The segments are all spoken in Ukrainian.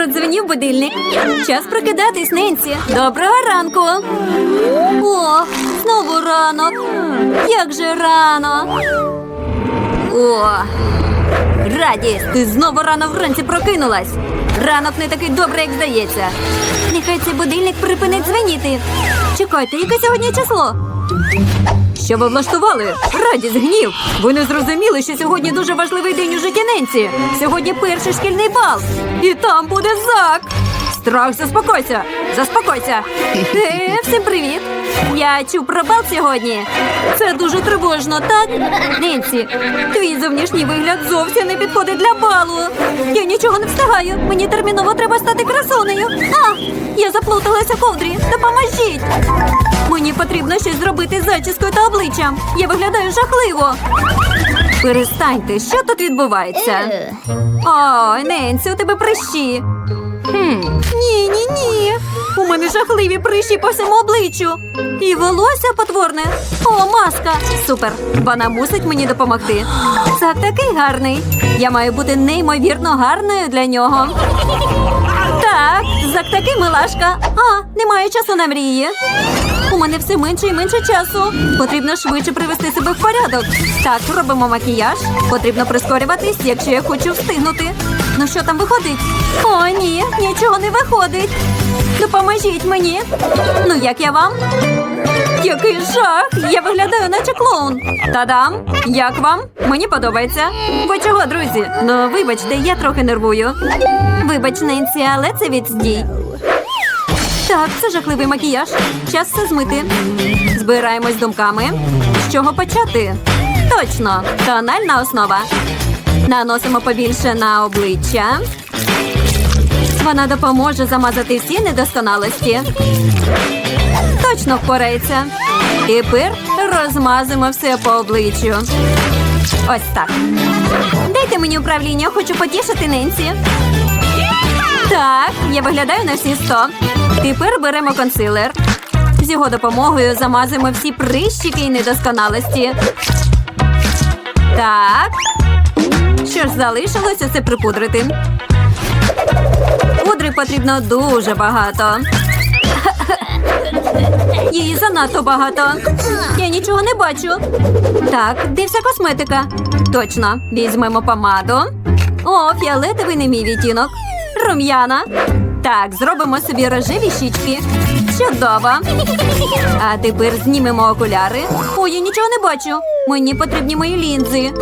Продзвонів будильник. Час прокидатись, Ненсі. Доброго ранку. О, знову ранок. Як же рано. О, Радість, ти знову рано вранці прокинулась. Ранок не такий добрий, як здається. Нехай цей будильник припинить дзвеніти. Чекайте, яке сьогодні число? Що ви влаштували? Радість, гнів. Ви не зрозуміли, що сьогодні дуже важливий день у житті Ненсі. Сьогодні перший шкільний бал. І там буде зак. Страх, заспокойся. Заспокойся. Е, всім привіт. Я чув про бал сьогодні. Це дуже тривожно, так? Ненсі, твій зовнішній вигляд зовсім не підходить для балу. Я нічого не встигаю. Мені терміново треба стати красунею. А, я заплуталася в ковдрі. Допоможіть. Мені потрібно щось зробити з зачіскою та обличчям. Я виглядаю жахливо. Перестаньте, що тут відбувається? Ой, Ненсі, у тебе прищі. Хм. Ні, ні, ні. У мене жахливі прищі по всьому обличчю. І волосся потворне. О, маска. Супер. Вона мусить мені допомогти. Зак такий гарний. Я маю бути неймовірно гарною для нього. Так, Зак такий милашка. А, немає часу на мрії. Мене все менше і менше часу. Потрібно швидше привести себе в порядок. Так, робимо макіяж. Потрібно прискорюватись, якщо я хочу встигнути. Ну що там виходить? О, ні, нічого не виходить. Допоможіть мені. Ну, як я вам? Який жах! Я виглядаю, наче клоун. Та-дам! Як вам? Мені подобається. Ви чого, друзі? Ну, вибачте, я трохи нервую. Вибач, Ненсі, але це відстій. Так, це жахливий макіяж. Час все змити. Збираємось думками. З чого почати? Точно, тональна основа. Наносимо побільше на обличчя. Вона допоможе замазати всі недосконалості. Точно впорається. Тепер розмазуємо все по обличчю. Ось так. Дайте мені управління, хочу потішити Ненсі. Так, я виглядаю на всі сто. Тепер беремо консилер. З його допомогою замазуємо всі прищики і недосконалості. Так. Що ж залишилося це припудрити? Пудри потрібно дуже багато. Її занадто багато. Я нічого не бачу. Так, де вся косметика? Точно, візьмемо помаду. О, фіолетовий не мій відтінок. Рум'яна. Так, зробимо собі рожеві щічки. Чудово. А тепер знімемо окуляри. Ой, я нічого не бачу. Мені потрібні мої лінзи.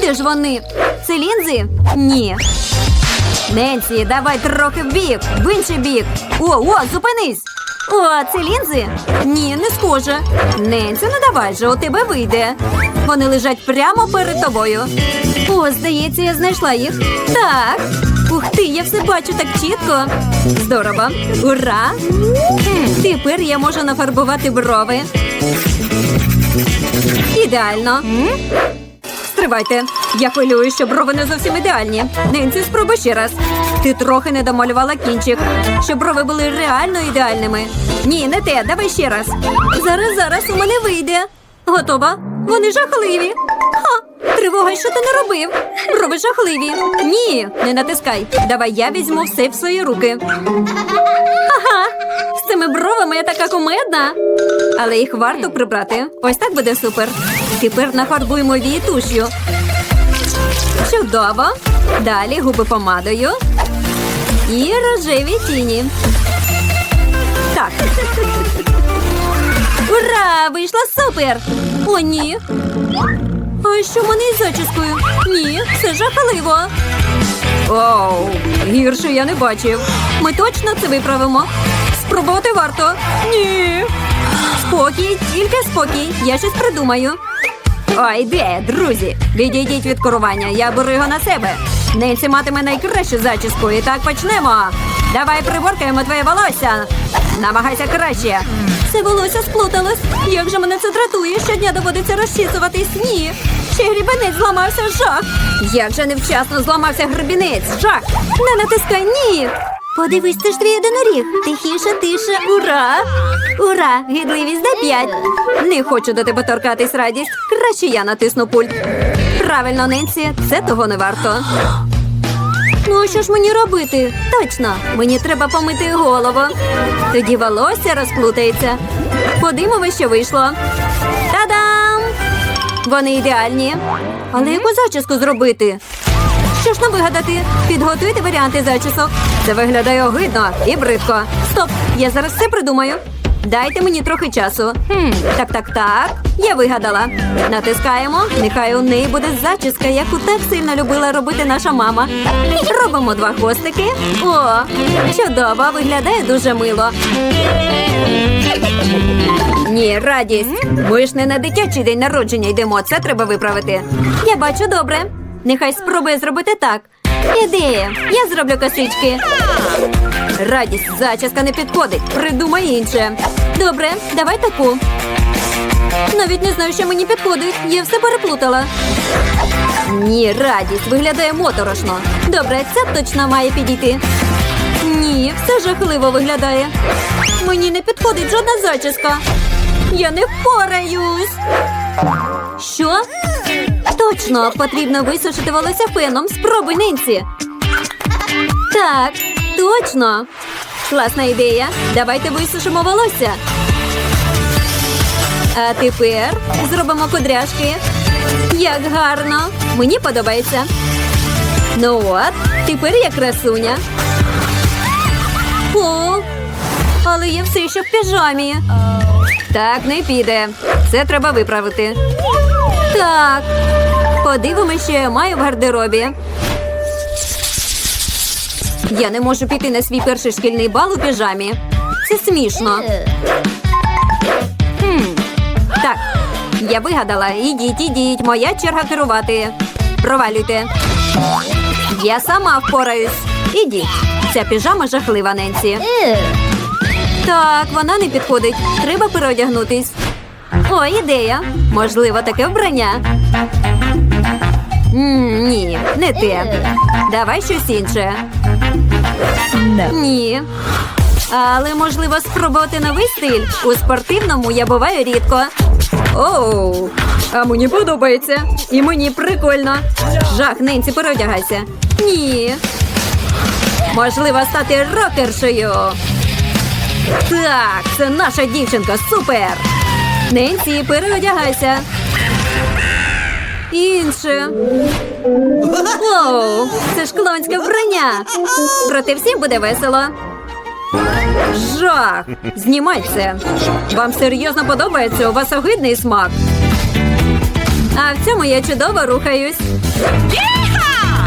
Де ж вони? Це лінзи? Ні. Ненсі, давай трохи в бік, в інший бік. О, о, зупинись. О, це лінзи? Ні, не схоже. Ненсі, ну давай же, у тебе вийде. Вони лежать прямо перед тобою. О, здається, я знайшла їх. Так. Ти, я все бачу так чітко. Здорово. Ура! Тепер я можу нафарбувати брови. Ідеально. Стривайте. Я хвилюю, що брови не зовсім ідеальні. Ненсі, спробуй ще раз. Ти трохи не домалювала кінчик, щоб брови були реально ідеальними. Ні, не те, давай ще раз. Зараз, зараз у мене вийде. Готова? Вони жахливі. Ха! Тривога, що ти не робив? Брови жахливі. Ні, не натискай. Давай я візьму все в свої руки. Ага, з цими бровами я така кумедна. Але їх варто прибрати. Ось так буде супер. Тепер нафарбуємо вії туш'ю. Чудово. Далі губи помадою. І рожеві тіні. Так. Ура! Вийшла супер! О, ні. А що мене із зачіскою? Ні, це жахливо. Оу, гірше я не бачив. Ми точно це виправимо. Спробувати варто. Ні. Спокій, тільки спокій. Я щось придумаю. Ой, де, друзі? Відійдіть від керування, я беру його на себе. Ненсі матиме найкращу зачіску. І так почнемо. Давай приборкаємо твоє волосся. Намагайся краще. Це волосся сплуталось. Як же мене це дратує? Щодня доводиться розчісуватись. Ні. Ще грібенець зламався жах. Як же невчасно зламався гребінець. Жах. Не натискай, ні. Подивись, це ж твій одиноріг. Тихіше, тише, ура! Ура! Гідливість де п'ять. Не хочу до тебе торкатись радість. Краще я натисну пульт. Правильно, Ненсі, це того не варто. Ну що ж мені робити? Точно, мені треба помити голову. Тоді волосся розплутається. Подивимося, що вийшло. Та-дам! Вони ідеальні. Але яку зачіску зробити? Що ж нам вигадати? Підготуйте варіанти зачісок. Це виглядає огидно і бридко. Стоп! Я зараз все придумаю. Дайте мені трохи часу. Хм, так, так, так. Я вигадала. Натискаємо. Нехай у неї буде зачіска, яку так сильно любила робити наша мама. Робимо два хвостики. О, чудово, виглядає дуже мило. Ні, радість. Ми ж не на дитячий день народження йдемо. Це треба виправити. Я бачу добре. Нехай спробує зробити так. Ідея. Я зроблю косички. Радість, зачіска не підходить. Придумай інше. Добре, давай таку. Навіть не знаю, що мені підходить. Я все переплутала. Ні, радість виглядає моторошно. Добре, ця точно має підійти. Ні, все жахливо виглядає. Мені не підходить жодна зачіска. Я не впораюсь. Що? Точно, потрібно висушити волосся феном. Спробуй Нинці. Так, точно. Класна ідея. Давайте висушимо волосся. А тепер зробимо кудряшки. Як гарно. Мені подобається. Ну от, тепер я красуня. О, але я все ще в піжамі. Так, не піде. Це треба виправити. Так. Подивимося, що я маю в гардеробі. Я не можу піти на свій перший шкільний бал у піжамі. Це смішно. Хм. Так, я вигадала. Ідіть, ідіть, моя черга керувати. Провалюйте. Я сама впораюсь. Ідіть. Ця піжама жахлива, Ненсі. Так, вона не підходить. Треба переодягнутись. О, ідея. Можливо, таке вбрання. М, ні, не те. Давай щось інше. Ні. Але можливо спробувати новий стиль. У спортивному я буваю рідко. Оу, а мені подобається. І мені прикольно. Жах, Ненці, переодягайся. Ні. Можливо, стати рокершею. Так, це наша дівчинка, супер! Ненсі, переодягайся. Інше. Оу, це ж клонське вбрання. Проте всім буде весело. Жах! Знімай це. Вам серйозно подобається? У вас огидний смак. А в цьому я чудово рухаюсь.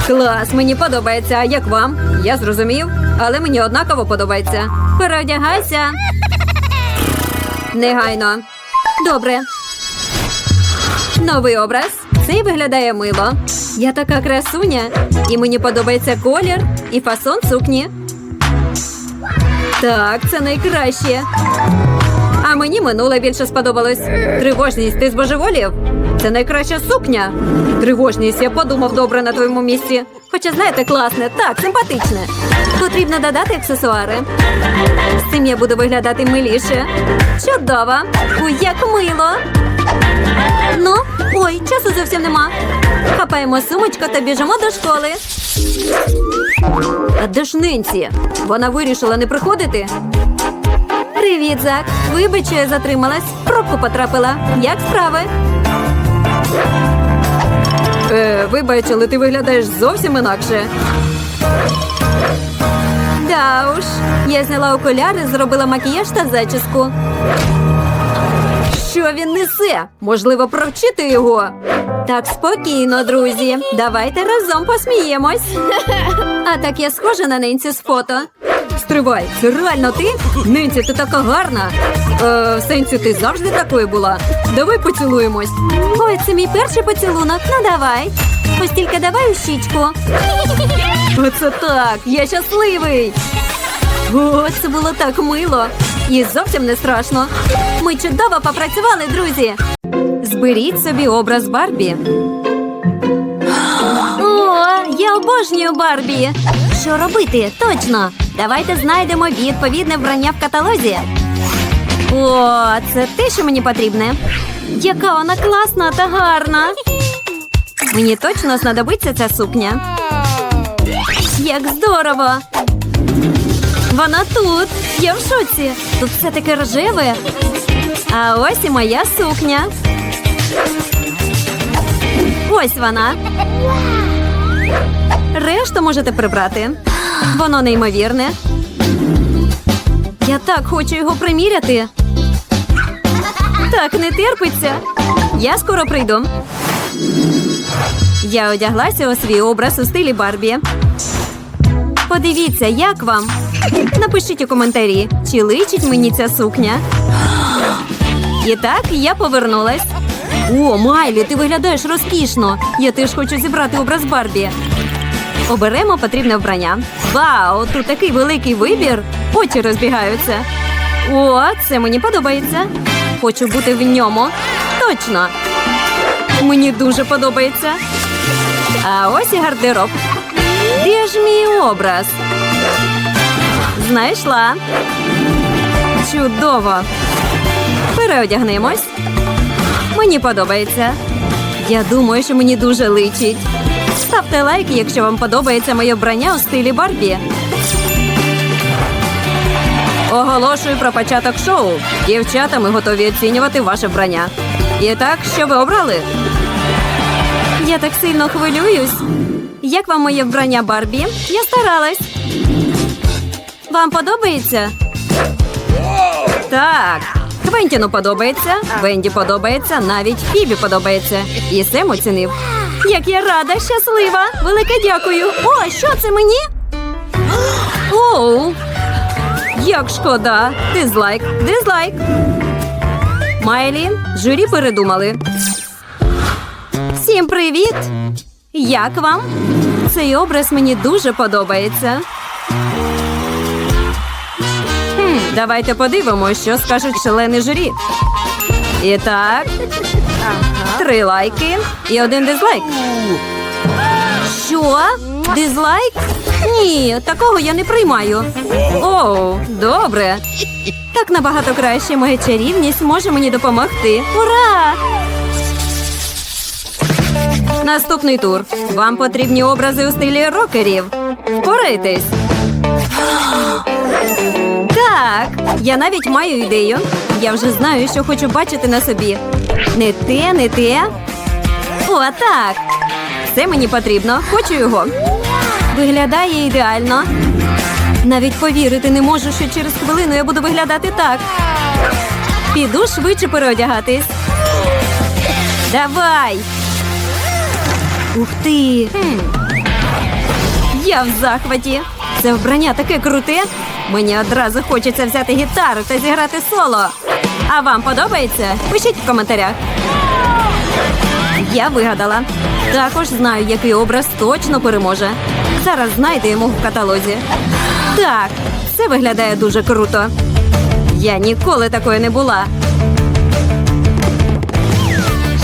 Клас, мені подобається. А як вам? Я зрозумів, але мені однаково подобається. Переодягайся. Негайно. Добре. Новий образ. Цей виглядає мило. Я така красуня, і мені подобається колір і фасон сукні. Так, це найкраще. А мені минуле більше сподобалось. Тривожність, ти збожеволів? Це найкраща сукня. Тривожність, я подумав добре на твоєму місці. Хоча, знаєте, класне, так, симпатичне. Потрібно додати аксесуари. З цим я буду виглядати миліше. Чудово! Ой, як мило! Ну, ой, часу зовсім нема. Хапаємо сумочку та біжимо до школи. А де ж Ненсі? Вона вирішила не приходити. Привіт, Зак. Вибач, я затрималась. Пробку потрапила. Як справи? Е, вибач, але ти виглядаєш зовсім інакше. Да уж. Я зняла окуляри, зробила макіяж та зачіску. Що він несе? Можливо, провчити його. Так, спокійно, друзі. Давайте разом посміємось. А так я схожа на Ненсі з фото. Стривай, це реально ти? Ненсі, ти така гарна. Е, в сенсі, ти завжди такою була. Давай поцілуємось. Ой, це мій перший поцілунок. Ну давай. Ось тільки давай у щічку. Оце так, я щасливий. О, це було так мило. І зовсім не страшно. Ми чудово попрацювали, друзі. Зберіть собі образ Барбі. О, я обожнюю Барбі. Що робити? Точно. Давайте знайдемо відповідне вбрання в каталозі. О, це те, що мені потрібне. Яка вона класна та гарна. Мені точно знадобиться ця сукня. Як здорово! Вона тут. Я в шоці. Тут все таке рожеве. А ось і моя сукня. Ось вона. Решту можете прибрати. Воно неймовірне. Я так хочу його приміряти. Так не терпиться. Я скоро прийду. Я одяглася у свій образ у стилі Барбі. Подивіться, як вам. Напишіть у коментарі, чи личить мені ця сукня. І так я повернулась. О, Майлі, ти виглядаєш розкішно. Я теж хочу зібрати образ Барбі. Оберемо потрібне вбрання. Вау, тут такий великий вибір. Очі розбігаються. О, це мені подобається. Хочу бути в ньому. Точно. Мені дуже подобається. А ось і гардероб. Де ж мій образ? Знайшла. Чудово. Переодягнемось. Мені подобається. Я думаю, що мені дуже личить. Ставте лайки, якщо вам подобається моє вбрання у стилі Барбі. Оголошую про початок шоу. Дівчата, ми готові оцінювати ваше вбрання. І так, що ви обрали? Я так сильно хвилююсь. Як вам моє вбрання Барбі? Я старалась. Вам подобається? Так. Квентіну подобається, Венді подобається, навіть Фібі подобається. І Сем оцінив. Як я рада, щаслива! Велике дякую. О, що це мені? Оу. Як шкода. Дизлайк, дизлайк. Майлі, журі передумали. Всім привіт! Як вам? Цей образ мені дуже подобається. Давайте подивимося, що скажуть члени журі. І так, три лайки і один дизлайк. Що? Дизлайк? Ні, такого я не приймаю. Оу, добре. Так набагато краще. Моя чарівність може мені допомогти. Ура! Наступний тур. Вам потрібні образи у стилі рокерів. Впорайтесь. Так, я навіть маю ідею. Я вже знаю, що хочу бачити на собі. Не те, не те. О, так. Все мені потрібно. Хочу його. Виглядає ідеально. Навіть повірити не можу, що через хвилину я буду виглядати так. Піду швидше переодягатись. Давай. Ух ти. Я в захваті. Це вбрання таке круте. Мені одразу хочеться взяти гітару та зіграти соло. А вам подобається? Пишіть в коментарях. Я вигадала. Також знаю, який образ точно переможе. Зараз знайдемо в каталозі. Так, це виглядає дуже круто. Я ніколи такої не була.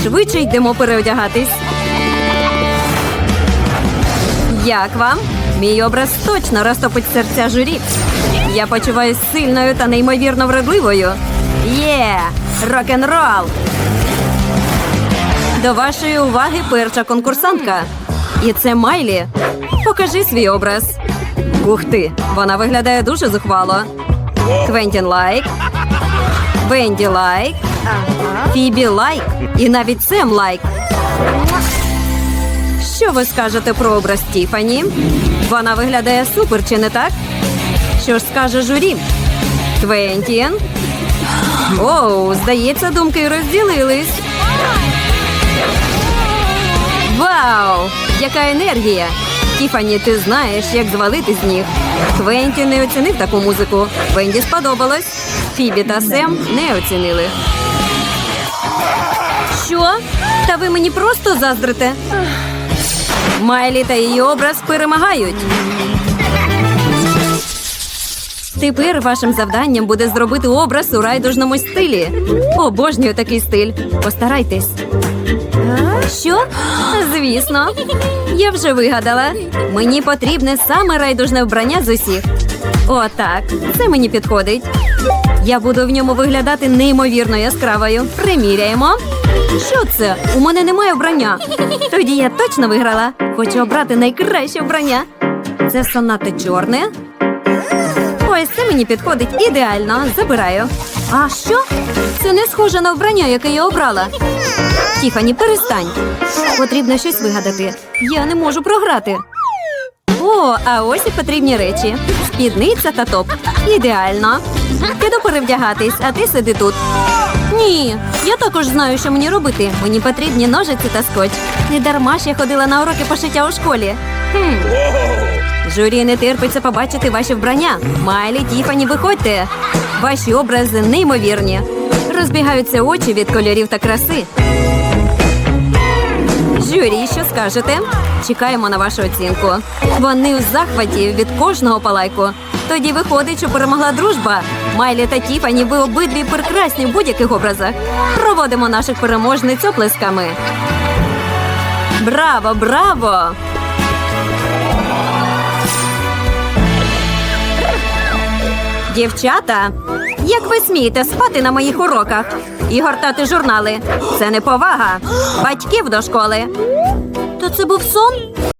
Швидше йдемо переодягатись. Як вам? Мій образ точно розтопить серця журі. Я почуваюся сильною та неймовірно вродливою. Є! Рок-н-рол! До вашої уваги перша конкурсантка. І це Майлі. Покажи свій образ. Ух ти! Вона виглядає дуже зухвало. Квентін лайк. Венді лайк. Фібі лайк. І навіть Сем лайк. Що ви скажете про образ Тіфані? Вона виглядає супер, чи не так? Що ж скаже журі? Квентін? Оу, здається, думки розділились. Вау! Яка енергія! Тіфані, ти знаєш, як звалити з ніг. Квентін не оцінив таку музику. Венді сподобалось. Фібі та Сем не оцінили. Що? Та ви мені просто заздрите. Майлі та її образ перемагають. Тепер вашим завданням буде зробити образ у райдужному стилі. Обожнюю такий стиль. Постарайтесь. Що? Звісно. Я вже вигадала. Мені потрібне саме райдужне вбрання з усіх. Отак. Це мені підходить. Я буду в ньому виглядати неймовірно яскравою. Приміряємо. Що це? У мене немає вбрання. Тоді я точно виграла. Хочу обрати найкраще вбрання. Це сонати чорне. Ось це мені підходить ідеально. Забираю. А що? Це не схоже на вбрання, яке я обрала. Тіфані, перестань. Потрібно щось вигадати. Я не можу програти. О, а ось і потрібні речі: спідниця та топ. Ідеально. Піду перевдягатись, а ти сиди тут. Ні, я також знаю, що мені робити. Мені потрібні ножиці та скотч. Не дарма ж я ходила на уроки пошиття у школі. Хм. Журі не терпиться побачити ваші вбрання. Майлі, Тіфані, виходьте. Ваші образи неймовірні. Розбігаються очі від кольорів та краси. Журі, що скажете? Чекаємо на вашу оцінку. Вони у захваті від кожного палайку. Тоді виходить, що перемогла дружба. Майлі та Тіфані, ви обидві прекрасні в будь-яких образах. Проводимо наших переможниць оплесками. Браво, браво! Дівчата, як ви смієте спати на моїх уроках і гортати журнали? Це не повага. Батьків до школи. То це був сон?